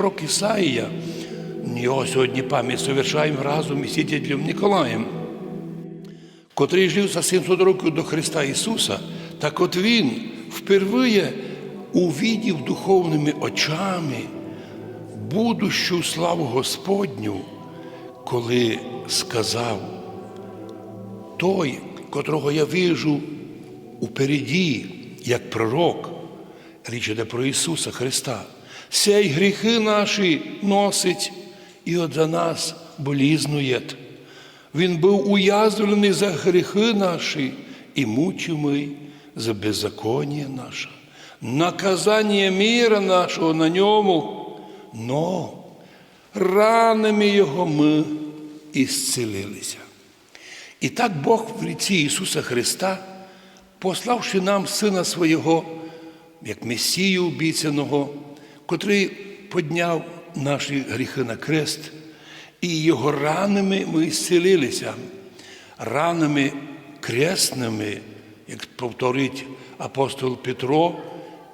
пророк Ісаїя. Його сьогодні пам'ять совершаємо разом із святителем Ніколаєм, котрий жив за 700 років до Христа Ісуса. Так от Він впервые увидів духовними очами будущу славу Господню, коли сказав, той, котрого я вижу упереді, як пророк, річ іде про Ісуса Христа, сей гріхи наші носить і за нас болізнує. Він був уязвлений за гріхи наші і мучимий за беззаконня наше. Наказання міра нашого на ньому, но ранами Його ми ісцілилися. І так Бог в ріці Ісуса Христа, пославши нам Сина Свого, як Месію обіцяного, котрий подняв наші гріхи на крест, і Його ранами ми ісцілилися, ранами крестними, як повторить апостол Петро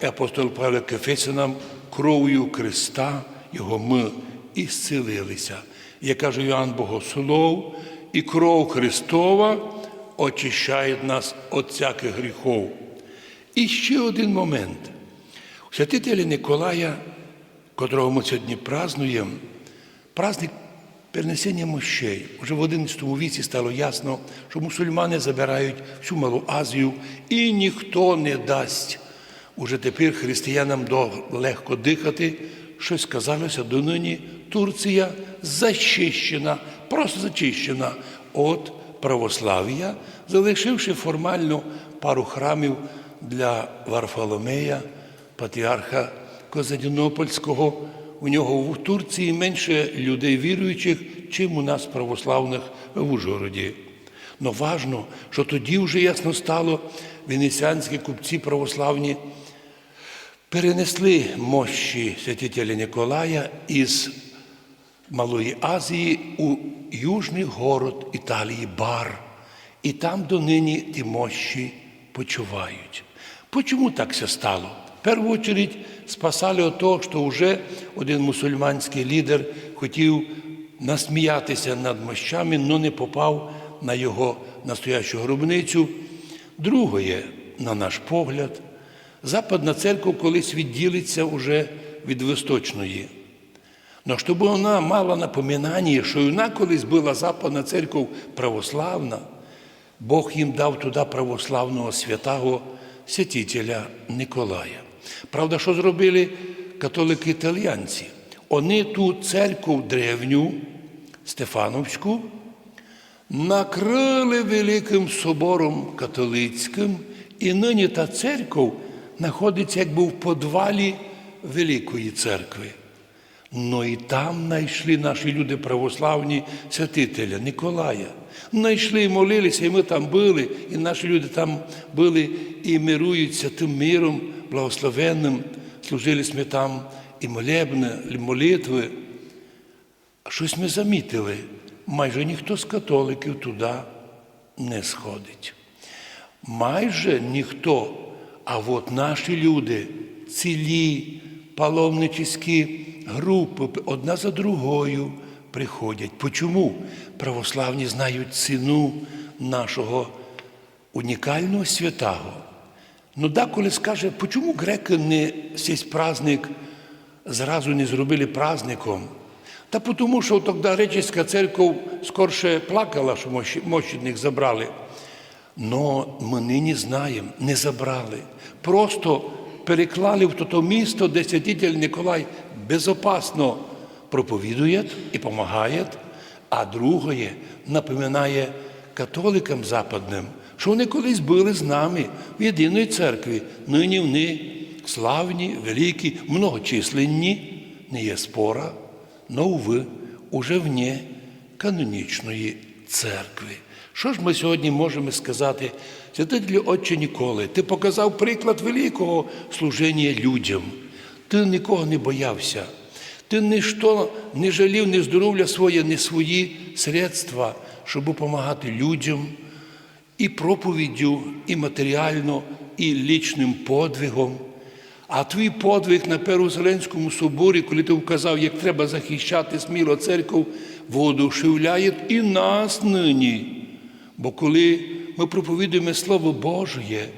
і апостол Павло Кефесянам, кров'ю Христа Його ми ісцілилися. Як каже Йоанн Богослов, і кров Христова очищає нас від всяких гріхов. І ще один момент. Святителя Николая, котрого ми сьогодні празднуємо, праздник перенесення мощей. Уже в 11 віці стало ясно, що мусульмани забирають всю Малу Азію і ніхто не дасть уже тепер християнам легко дихати. Щось сказалося донині Турція зачищена, просто зачищена від православ'я, залишивши формально пару храмів для Варфоломея, патріарха Козадінопольського. У нього в Турції менше людей віруючих, чим у нас православних в Ужгороді. Но важно, що тоді вже ясно стало, венеціанські купці православні перенесли мощі святителя Николая із Малої Азії у южний город Італії Бар. І там донині ті мощі почувають. Почому так все стало? Першу чергу спасали от того, що вже один мусульманський лідер хотів насміятися над мощами, але не попав на його настоящу гробницю. Друге, на наш погляд, Западна церква колись відділиться уже від Восточної. Но щоб вона мала напоминання, що вона колись була Западна церква православна, Бог їм дав туди православного святого святителя Николая. Правда, що зробили католики італіянці? Вони ту церкву древню, Стефановську, накрили великим собором католицьким, і нині та церква знаходиться якби в подвалі Великої церкви. Ну і там знайшли наші люди православні святителя Николая. Знайшли і молилися, і ми там були, і наші люди там були і мируються тим миром благословенним. Служили ми там і молебне, і молитви. Щось ми замітили, майже ніхто з католиків туди не сходить. Майже ніхто, а от наші люди, цілі, паломническі групи одна за другою приходять. Почому? Православні знають ціну нашого унікального святого. Ну, деколи скаже, чому греки не цей праздник зразу не зробили праздником? Та тому, що тоді Греческа церква скорше плакала, що мощених забрали. Но ми нині знаємо, не забрали. Просто переклали в то місто, де святитель Николай безопасно проповідує і допомагає, а друге напоминає католикам западним, що вони колись були з нами в єдиної церкві. Нині вони славні, великі, многочисленні, не є спора, но, уви, уже вне канонічної церкви. Що ж ми сьогодні можемо сказати? Святителю Отче Ніколи, ти показав приклад великого служіння людям. Ти нікого не боявся. Ти ніщо не жалів ні здоров'я своє, ні свої средства, щоб допомагати людям і проповіддю, і матеріально, і лічним подвигом. А твій подвиг на Перуселенському соборі, коли ти вказав, як треба захищати сміло церкву, воодушевляє і нас нині. Бо коли ми проповідуємо Слово Божє,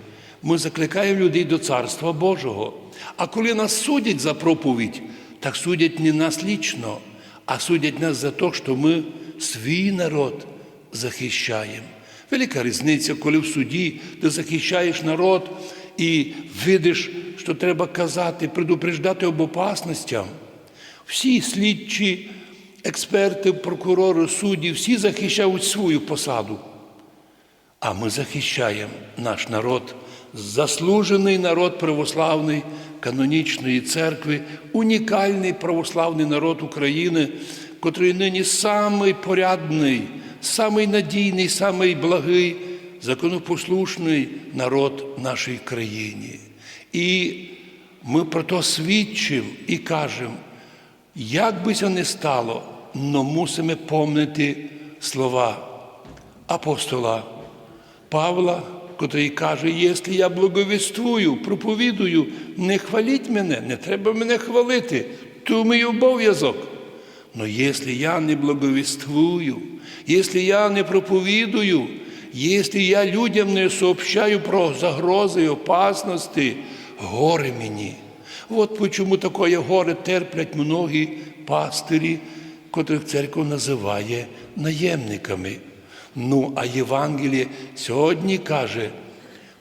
ми закликаємо людей до Царства Божого. А коли нас судять за проповідь, так судять не нас лічно, а судять нас за те, що ми свій народ захищаємо. Велика різниця, коли в суді ти захищаєш народ і видиш, що треба казати, предупреждати об опасностям. Всі слідчі, експерти, прокурори, судді, всі захищають свою посаду. А ми захищаємо наш народ, заслужений народ православний канонічної церкви, унікальний православний народ України, котрий нині самий порядний, самий надійний, самий благий, законопослушний народ нашій країні. І ми про то свідчимо і кажемо, як би це не стало, но мусимо помнити слова апостола Павла, котрий каже, якщо я благовіствую, проповідую, не хваліть мене, не треба мене хвалити, то мій обов'язок. Но якщо я не благовіствую, якщо я не проповідую, якщо я людям не сообщаю про загрози і опасності, горе мені. От чому таке горе терплять многі пастирі, котрих церква називає наємниками. Ну, а Євангеліє сьогодні каже,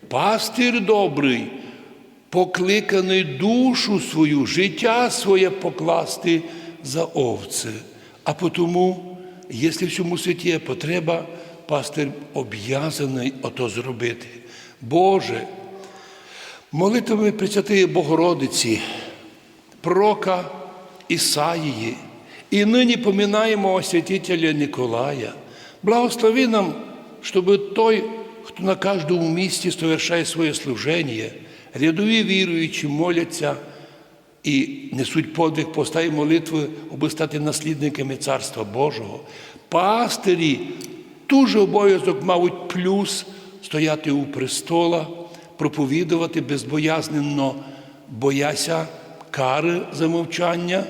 пастир добрий, покликаний душу свою, життя своє покласти за овці. А тому, якщо в цьому світі є потреба, пастир об'язаний ото зробити. Боже, молитвами Пресвятої Богородиці, пророка Ісаїї, і нині поминаємо освятителя Николая. Благослови нам, щоб той, хто на кожному місці совершає своє служення, рядові віруючі моляться і несуть подвиг постає молитви, аби стати наслідниками Царства Божого. Пастирі дуже обов'язок, мабуть, плюс стояти у престола, проповідувати безбоязненно, бояся кари за мовчання,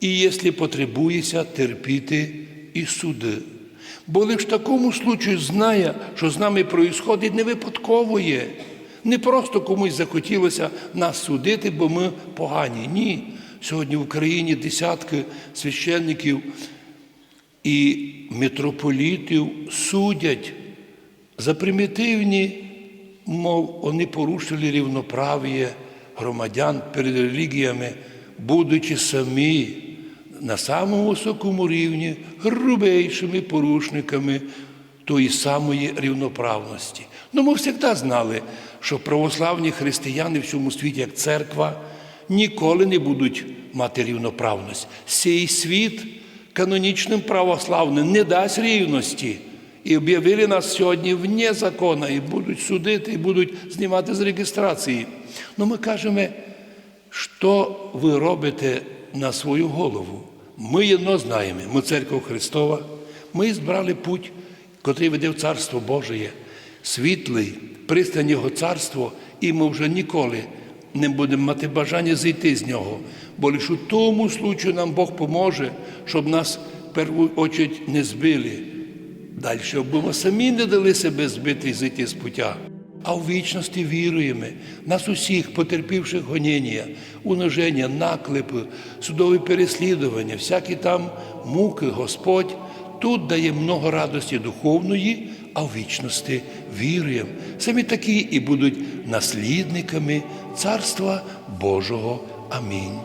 і, якщо потребується, терпіти і суди. Бо лише в такому случаю знає, що з нами проїсходить не випадково є. Не просто комусь захотілося нас судити, бо ми погані. Ні. Сьогодні в Україні десятки священників і митрополітів судять за примітивні, мов вони порушили рівноправ'я громадян перед релігіями, будучи самі на самому високому рівні грубейшими порушниками тої самої рівноправності. Ну, ми завжди знали, що православні християни в цьому світі, як церква, ніколи не будуть мати рівноправність. Цей світ канонічним православним не дасть рівності. І об'явили нас сьогодні вне закону, і будуть судити, і будуть знімати з реєстрації. Ну ми кажемо, що ви робите на свою голову. Ми одно знаємо, ми церква Христова, ми збрали путь, котрий веде в Царство Божє, світлий, пристань Його царство, і ми вже ніколи не будемо мати бажання зайти з нього. Бо лише у тому случаю нам Бог поможе, щоб нас в першу очередь не збили. Далі, бо ми самі не дали себе збити і зайти з пуття. А в вічності віруємо, нас усіх, потерпівших гоніння, униження, наклепи, судові переслідування, всякі там муки, Господь тут дає много радості духовної, а в вічності віруємо. Самі такі і будуть наслідниками Царства Божого. Амінь.